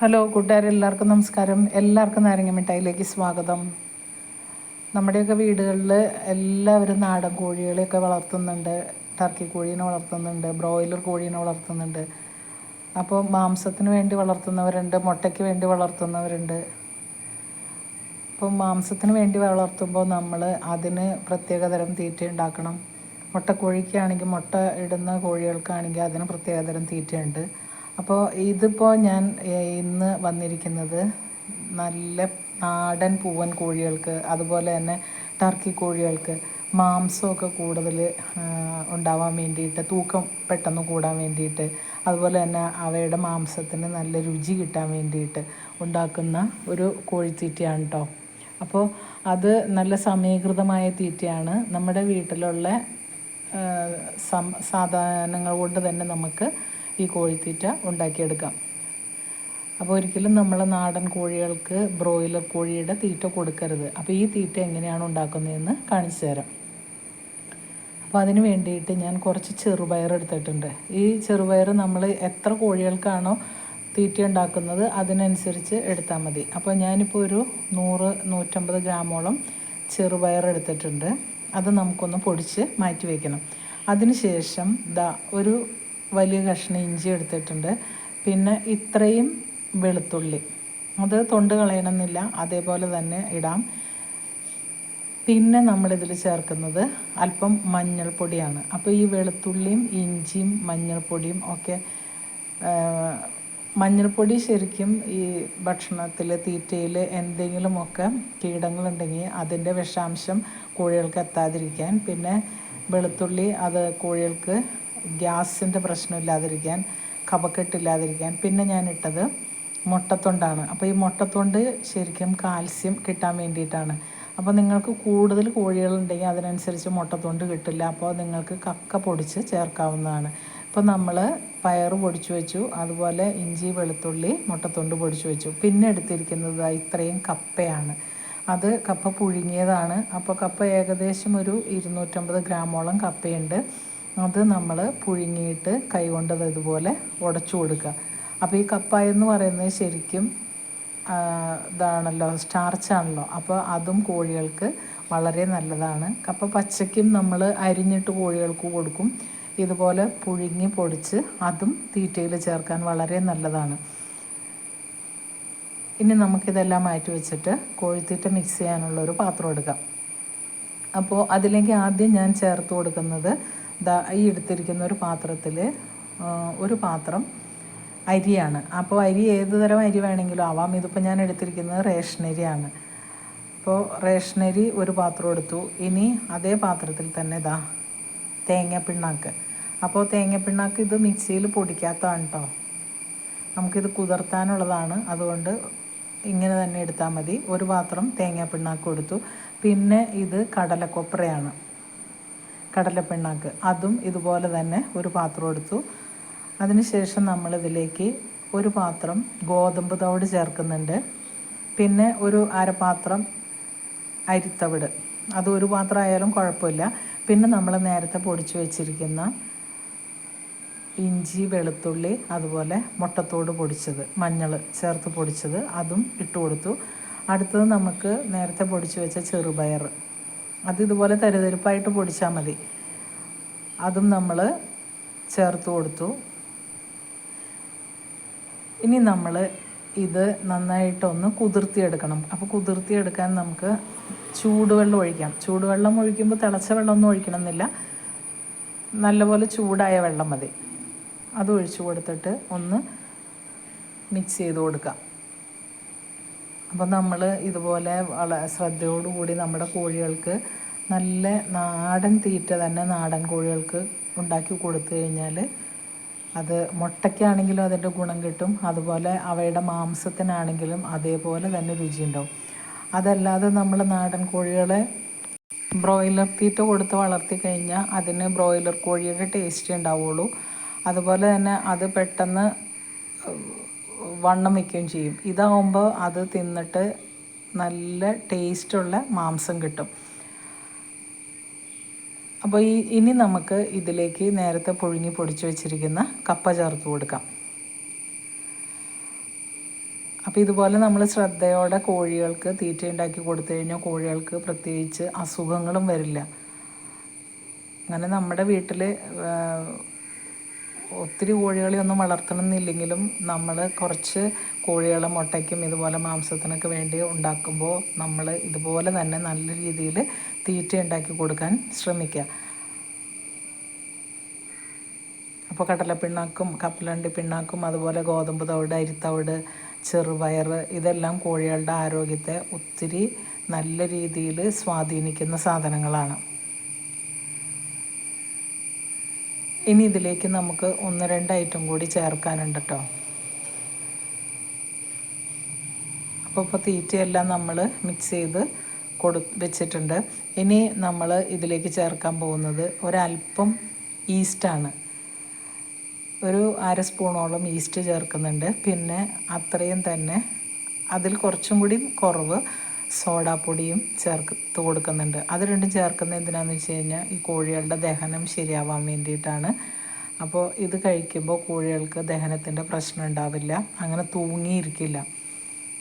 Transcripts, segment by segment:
Hello കൂട്ടുകാരെല്ലാവർക്കും നമസ്കാരം. എല്ലാവർക്കും നാരങ്ങ മിഠായിലേക്ക് സ്വാഗതം. നമ്മുടെയൊക്കെ വീടുകളിൽ എല്ലാവരും നാടൻ കോഴികളെയൊക്കെ വളർത്തുന്നുണ്ട്. ടർക്കി കോഴീനെ വളർത്തുന്നുണ്ട്. ബ്രോയിലർ കോഴീനെ വളർത്തുന്നുണ്ട്. അപ്പോൾ മാംസത്തിന് വേണ്ടി വളർത്തുന്നവരുണ്ട് മുട്ടയ്ക്ക് വേണ്ടി വളർത്തുന്നവരുണ്ട്. അപ്പോൾ മാംസത്തിന് വേണ്ടി വളർത്തുമ്പോൾ നമ്മൾ അതിന് പ്രത്യേകതരം തീറ്റ ഉണ്ടാക്കണം. മുട്ടക്കോഴിക്കാണെങ്കിൽ മുട്ട ഇടുന്ന കോഴികൾക്കാണെങ്കിൽ അതിന് പ്രത്യേകതരം തീറ്റയുണ്ട്. അപ്പോൾ ഇതിപ്പോൾ ഞാൻ ഇന്ന് വന്നിരിക്കുന്നത് നല്ല നാടൻ പൂവൻ കോഴികൾക്ക് അതുപോലെ തന്നെ ടർക്കി കോഴികൾക്ക് മാംസമൊക്കെ കൂടുതൽ ഉണ്ടാവാൻ വേണ്ടിയിട്ട് തൂക്കം പെട്ടെന്ന് കൂടാൻ വേണ്ടിയിട്ട് അതുപോലെ തന്നെ അവയുടെ മാംസത്തിന് നല്ല രുചി കിട്ടാൻ വേണ്ടിയിട്ട് ഉണ്ടാക്കുന്ന ഒരു കോഴിത്തീറ്റയാണ് കേട്ടോ അപ്പോൾ അത് നല്ല സമീകൃതമായ തീറ്റയാണ്. നമ്മുടെ വീട്ടിലുള്ള സാധനങ്ങൾ കൊണ്ട് തന്നെ നമുക്ക് ഈ കോഴിത്തീറ്റ ഉണ്ടാക്കിയെടുക്കാം. അപ്പോൾ ഒരിക്കലും നമ്മൾ നാടൻ കോഴികൾക്ക് ബ്രോയിലർ കോഴിയുടെ തീറ്റ കൊടുക്കരുത്. അപ്പോൾ ഈ തീറ്റ എങ്ങനെയാണ് ഉണ്ടാക്കുന്നതെന്ന് കാണിച്ചു തരാം. അപ്പോൾ അതിന് വേണ്ടിയിട്ട് ഞാൻ കുറച്ച് ചെറുപയർ എടുത്തിട്ടുണ്ട്. ഈ ചെറുപയർ നമ്മൾ എത്ര കോഴികൾക്കാണോ തീറ്റ ഉണ്ടാക്കുന്നത് അതിനനുസരിച്ച് എടുത്താൽ മതി. അപ്പോൾ ഞാനിപ്പോൾ ഒരു നൂറ് നൂറ്റമ്പത് ഗ്രാമോളം ചെറുപയർ എടുത്തിട്ടുണ്ട്. അത് നമുക്കൊന്ന് പൊടിച്ച് മാറ്റി വയ്ക്കണം. അതിനുശേഷം ദാ ഒരു വലിയ കഷ്ണം ഇഞ്ചി എടുത്തിട്ടുണ്ട്. പിന്നെ ഇത്രയും വെളുത്തുള്ളി. അത് തൊണ്ട് കളയണമെന്നില്ല അതേപോലെ തന്നെ ഇടാം. പിന്നെ നമ്മളിതിൽ ചേർക്കുന്നത് അല്പം മഞ്ഞൾപ്പൊടിയാണ്. അപ്പോൾ ഈ വെളുത്തുള്ളിയും ഇഞ്ചിയും മഞ്ഞൾപ്പൊടിയും ഒക്കെ മഞ്ഞൾപ്പൊടി ശരിക്കും ഈ ഭക്ഷണത്തിൽ തീറ്റയിൽ എന്തെങ്കിലുമൊക്കെ കീടങ്ങളുണ്ടെങ്കിൽ അതിന്റെ വിഷാംശം കോഴികൾക്ക് എത്താതിരിക്കാൻ. പിന്നെ വെളുത്തുള്ളി അത് കോഴികൾക്ക് ഗ്യാസിന്റെ പ്രശ്നമില്ലാതിരിക്കാൻ കപക്കെട്ടില്ലാതിരിക്കാൻ പിന്നെ ഞാൻ ഇട്ടത് മുട്ടത്തൊണ്ടാണ്. അപ്പോൾ ഈ മുട്ടത്തൊണ്ട് ശരിക്കും കാൽസ്യം കിട്ടാൻ വേണ്ടിയിട്ടാണ്. അപ്പോൾ നിങ്ങൾക്ക് കൂടുതൽ കോഴികളുണ്ടെങ്കിൽ അതിനനുസരിച്ച് മുട്ടത്തൊണ്ട് കിട്ടില്ല. അപ്പോൾ നിങ്ങൾക്ക് കക്ക പൊടിച്ച് ചേർക്കാവുന്നതാണ്. ഇപ്പോൾ നമ്മൾ പയർ പൊടിച്ചു വെച്ചു. അതുപോലെ ഇഞ്ചി വെളുത്തുള്ളി മുട്ടത്തൊണ്ട് പൊടിച്ചു വെച്ചു. പിന്നെ എടുത്തിരിക്കുന്നത് ഇത്രയും കപ്പയാണ്. അത് കപ്പ പുഴുങ്ങിയതാണ്. അപ്പോൾ കപ്പ ഏകദേശം ഒരു ഇരുന്നൂറ്റമ്പത് ഗ്രാമോളം കപ്പയുണ്ട്. അത് നമ്മൾ പുഴുങ്ങിയിട്ട് കൈ കൊണ്ടത് ഇതുപോലെ ഉടച്ചു കൊടുക്കുക. അപ്പോൾ ഈ കപ്പായ എന്ന് പറയുന്നത് ശരിക്കും ഇതാണല്ലോ സ്റ്റാർച്ചാണല്ലോ അപ്പോൾ അതും കോഴികൾക്ക് വളരെ നല്ലതാണ്. കപ്പ പച്ചയ്ക്കും നമ്മൾ അരിഞ്ഞിട്ട് കോഴികൾക്ക് കൊടുക്കും. ഇതുപോലെ പുഴുങ്ങി പൊടിച്ച് അതും തീറ്റയിൽ ചേർക്കാൻ വളരെ നല്ലതാണ്. ഇനി നമുക്കിതെല്ലാം മാറ്റി വെച്ചിട്ട് കോഴിത്തീറ്റ മിക്സ് ചെയ്യാനുള്ള ഒരു പാത്രം എടുക്കാം. അപ്പോൾ അതിലേക്ക് ആദ്യം ഞാൻ ചേർത്ത് കൊടുക്കുന്നത് ഈ എടുത്തിരിക്കുന്ന ഒരു പാത്രത്തിൽ ഒരു പാത്രം അരിയാണ്. അപ്പോൾ അരി ഏത് തരം അരി വേണമെങ്കിലും ആവാം. ഇതിപ്പോൾ ഞാൻ എടുത്തിരിക്കുന്നത് റേഷനരിയാണ്. അപ്പോൾ റേഷനരി ഒരു പാത്രം എടുത്തു. ഇനി അതേ പാത്രത്തിൽ തന്നെ ഇതാ തേങ്ങ പിണ്ണാക്ക് അപ്പോൾ തേങ്ങ പിണ്ണാക്ക് ഇത് മിക്സിയിൽ പൊടിക്കാത്തതാണ് കേട്ടോ നമുക്കിത് കുതിർത്താനുള്ളതാണ്. അതുകൊണ്ട് ഇങ്ങനെ തന്നെ എടുത്താൽ മതി. ഒരു പാത്രം തേങ്ങ പിണ്ണാക്ക് കൊടുത്തു. പിന്നെ ഇത് കടലക്കൊപ്രയാണ്. കടലപ്പിണ്ണാക്ക് അതും ഇതുപോലെ തന്നെ ഒരു പാത്രം എടുത്തു. അതിനുശേഷം നമ്മളിതിലേക്ക് ഒരു പാത്രം ഗോതമ്പ് തവിട് ചേർക്കുന്നുണ്ട്. പിന്നെ ഒരു അരപാത്രം അരിത്തവിട്. അത് ഒരു പാത്രം ആയാലും കുഴപ്പമില്ല. പിന്നെ നമ്മൾ നേരത്തെ പൊടിച്ചു വെച്ചിരിക്കുന്ന ഇഞ്ചി വെളുത്തുള്ളി അതുപോലെ മുട്ടത്തോട് പൊടിച്ചത് മഞ്ഞൾ ചേർത്ത് പൊടിച്ചത് അതും ഇട്ട് കൊടുത്തു. അടുത്തത് നമുക്ക് നേരത്തെ പൊടിച്ചു വെച്ച ചെറുപയർ അത് ഇതുപോലെ തരിതരിപ്പായിട്ട് പൊടിച്ചാൽ മതി. അതും നമ്മൾ ചേർത്ത് കൊടുത്തു. ഇനി നമ്മൾ ഇത് നന്നായിട്ടൊന്ന് കുതിർത്തിയെടുക്കണം. അപ്പോൾ കുതിർത്തിയെടുക്കാൻ നമുക്ക് ചൂടുവെള്ളം ഒഴിക്കാം. ചൂടുവെള്ളം ഒഴിക്കുമ്പോൾ തിളച്ച വെള്ളമൊന്നും ഒഴിക്കണമെന്നില്ല. നല്ലപോലെ ചൂടായ വെള്ളം മതി. അത് ഒഴിച്ചു കൊടുത്തിട്ട് ഒന്ന് മിക്സ് ചെയ്ത് കൊടുക്കാം. അപ്പോൾ നമ്മൾ ഇതുപോലെ വള ശ്രദ്ധയോടുകൂടി നമ്മുടെ കോഴികൾക്ക് നല്ല നാടൻ തീറ്റ തന്നെ നാടൻ കോഴികൾക്ക് ഉണ്ടാക്കി കൊടുത്തു കഴിഞ്ഞാൽ അത് മുട്ടയ്ക്കാണെങ്കിലും അതിന്റെ ഗുണം കിട്ടും. അതുപോലെ അവയുടെ മാംസത്തിനാണെങ്കിലും അതേപോലെ തന്നെ രുചിയുണ്ടാവും. അതല്ലാതെ നമ്മൾ നാടൻ കോഴികളെ ബ്രോയിലർ തീറ്റ കൊടുത്ത് വളർത്തി കഴിഞ്ഞാൽ അതിന് ബ്രോയിലർ കോഴിയുടെ ടേസ്റ്റ് ഉണ്ടാവുള്ളൂ. അതുപോലെ തന്നെ അത് പെട്ടെന്ന് വണ്ണം വയ്ക്കുകയും ചെയ്യും. ഇതാവുമ്പോൾ അത് തിന്നിട്ട് നല്ല ടേസ്റ്റുള്ള മാംസം കിട്ടും. അപ്പോൾ ഈ ഇനി നമുക്ക് ഇതിലേക്ക് നേരത്തെ പുഴുങ്ങി പൊടിച്ചു വെച്ചിരിക്കുന്ന കപ്പ ചേർത്ത് കൊടുക്കാം. അപ്പോൾ ഇതുപോലെ നമ്മൾ ശ്രദ്ധയോടെ കോഴികൾക്ക് തീറ്റ ഉണ്ടാക്കി കൊടുത്തു കഴിഞ്ഞാൽ കോഴികൾക്ക് പ്രത്യേകിച്ച് അസുഖങ്ങളും വരില്ല. അങ്ങനെ നമ്മുടെ വീട്ടിൽ ഒത്തിരി കോഴികളെ ഒന്നും വളർത്തണമെന്നില്ലെങ്കിലും നമ്മൾ കുറച്ച് കോഴികളെ മുട്ടയ്ക്കും ഇതുപോലെ മാംസത്തിനൊക്കെ വേണ്ടി ഉണ്ടാക്കുമ്പോൾ നമ്മൾ ഇതുപോലെ തന്നെ നല്ല രീതിയിൽ തീറ്റ ഉണ്ടാക്കി കൊടുക്കാൻ ശ്രമിക്കുക. അപ്പോൾ കടലപ്പിണ്ണാക്കും കപ്പലണ്ടി പിണ്ണാക്കും അതുപോലെ ഗോതമ്പ് തവിട് അരിത്തവിട് ചെറുപയർ ഇതെല്ലാം കോഴികളുടെ ആരോഗ്യത്തെ ഒത്തിരി നല്ല രീതിയിൽ സ്വാധീനിക്കുന്ന സാധനങ്ങളാണ്. ഇനി ഇതിലേക്ക് നമുക്ക് ഒന്ന് രണ്ട് ഐറ്റം കൂടി ചേർക്കാനുണ്ട് കേട്ടോ അപ്പോൾ ഇപ്പോൾ തീറ്റയെല്ലാം നമ്മൾ മിക്സ് ചെയ്ത് കൊടു വെച്ചിട്ടുണ്ട്. ഇനി നമ്മൾ ഇതിലേക്ക് ചേർക്കാൻ പോകുന്നത് ഒരല്പം ഈസ്റ്റാണ് ഒരു അര സ്പൂണോളം ഈസ്റ്റ് ചേർക്കുന്നുണ്ട്. പിന്നെ അത്രയും തന്നെ അതിൽ കുറച്ചും കൂടി കുറവ് സോഡാപ്പൊടിയും ചേർത്ത് കൊടുക്കുന്നുണ്ട്. അത് രണ്ടും ചേർക്കുന്നത് എന്തിനാന്ന് വെച്ച് കഴിഞ്ഞാൽ ഈ കോഴികളുടെ ദഹനം ശരിയാവാൻ വേണ്ടിയിട്ടാണ്. അപ്പോൾ ഇത് കഴിക്കുമ്പോൾ കോഴികൾക്ക് ദഹനത്തിന്റെ പ്രശ്നം ഉണ്ടാവില്ല. അങ്ങനെ തൂങ്ങിയിരിക്കില്ല.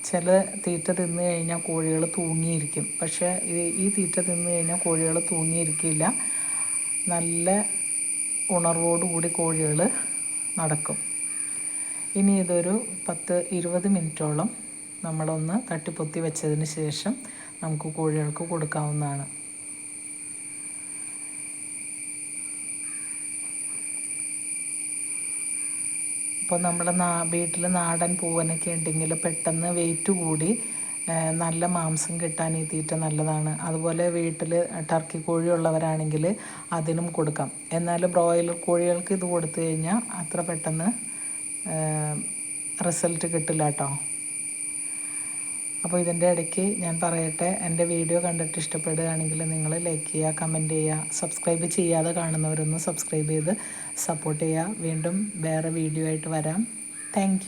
ചില തീറ്റ തിന്നു കഴിഞ്ഞാൽ കോഴികൾ തൂങ്ങിയിരിക്കും. പക്ഷേ ഈ തീറ്റ തിന്നു കഴിഞ്ഞാൽ കോഴികൾ തൂങ്ങിയിരിക്കില്ല. നല്ല ഉണർവോടുകൂടി കോഴികൾ നടക്കും. ഇനി ഇതൊരു പത്ത് ഇരുപത് മിനിറ്റോളം നമ്മളൊന്ന് തട്ടിപ്പൊത്തി വെച്ചതിന് ശേഷം നമുക്ക് കോഴികൾക്ക് കൊടുക്കാവുന്നതാണ്. ഇപ്പോൾ നമ്മൾ നാ വീട്ടിൽ നാടൻ പൂവനൊക്കെ ഉണ്ടെങ്കിൽ പെട്ടെന്ന് വെയിറ്റ് കൂടി നല്ല മാംസം കിട്ടാൻ ഈ തീറ്റ നല്ലതാണ്. അതുപോലെ വീട്ടിൽ ടർക്കി കോഴി ഉള്ളവരാണെങ്കിൽ അതിനും കൊടുക്കാം. എന്നാൽ ബ്രോയിലർ കോഴികൾക്ക് ഇത് കൊടുത്തു കഴിഞ്ഞാൽ അത്ര പെട്ടെന്ന് റിസൾട്ട് കിട്ടില്ല കേട്ടോ അപ്പോൾ ഇതിന്റെ ഇടയ്ക്ക് ഞാൻ പറയട്ടെ എന്റെ വീഡിയോ കണ്ടിട്ട് ഇഷ്ടപ്പെടുകയാണെങ്കിൽ നിങ്ങൾ ലൈക്ക് ചെയ്യുക കമന്റ് ചെയ്യുക സബ്സ്ക്രൈബ് ചെയ്യാതെ കാണുന്നവരൊന്ന് സബ്സ്ക്രൈബ് ചെയ്ത് സപ്പോർട്ട് ചെയ്യുക. വീണ്ടും വേറെ വീഡിയോ ആയിട്ട് വരാം. താങ്ക്